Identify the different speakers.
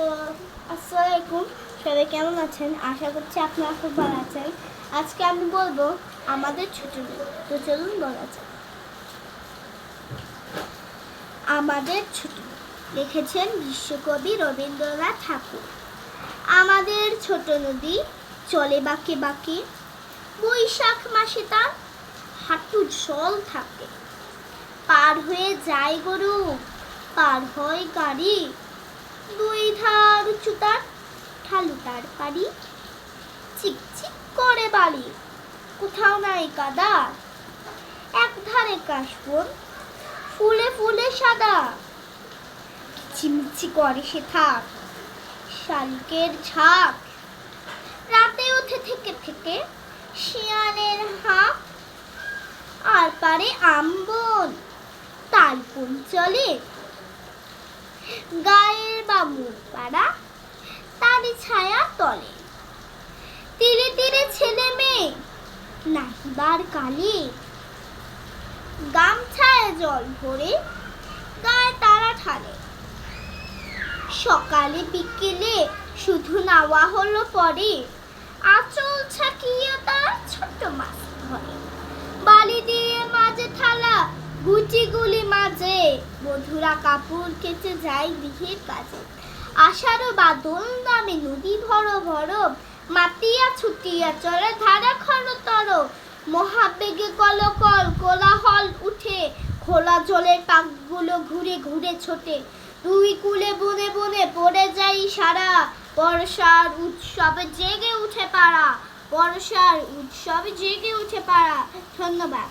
Speaker 1: তো আসসালামাইকুম সবাই কেমন আছেন? আশা করছি আপনারা খুব ভালো আছেন। আজকে আমি বলব আমাদের ছোট। তো চলুন বলা যাক। আমাদের ছোট। লিখেছেন বিশ্বকবি রবীন্দ্রনাথ ঠাকুর। আমাদের ছোট নদী চলে বাঁকে বাঁকে। বৈশাখ মাসে তার হাঁটু জল থাকে। পার হয়ে যায় গরু, পার হয় গাড়ি। দুই ধার তার ঢালু তার পারি চিকচিক করে বালি। কোথাও নাই কাদা এক ধারে কাশবন, ফুলে ফুলে সাদা। চিমচি করে সে থাক, শালিকের ঝাঁক। রাতে উঠে থেকে থেকে শিয়ালের হাঁক। আর পারে আম্বন তালপুন চলে গায়ের বামুর পাড়া, তারই ছায়া তলে। তীরে তীরে ছেলে মেয়ে, নাহিবার কালে। গামছায় জল ভরে গায়ে তারা ঠালে সকালে বিকেলে শুধু নাওয়া হলো পরে, আঁচল ছাকিয়ে তার ছোট্ট মাছ ধরে। বালি দিয়ে মাঝে থালা গুটি গুলি মাঝে বধুরা কাপড় কেচে যায় গৃহের কাজে। আষাঢ় বাদল নামে নদী ভরো ভরো, মাতিয়া ছুটিয়া চলে ধারা খর তর। মহাবেগে কলকল কোলাহল উঠে, খোলা জলের পাকগুলো ঘুরে ঘুরে ছোটে। দুই কুলে বনে বনে পড়ে যাই সারা, বর্ষার উৎসবে জেগে উঠে পারা বর্ষার উৎসবে জেগে উঠে পারা ধন্যবাদ।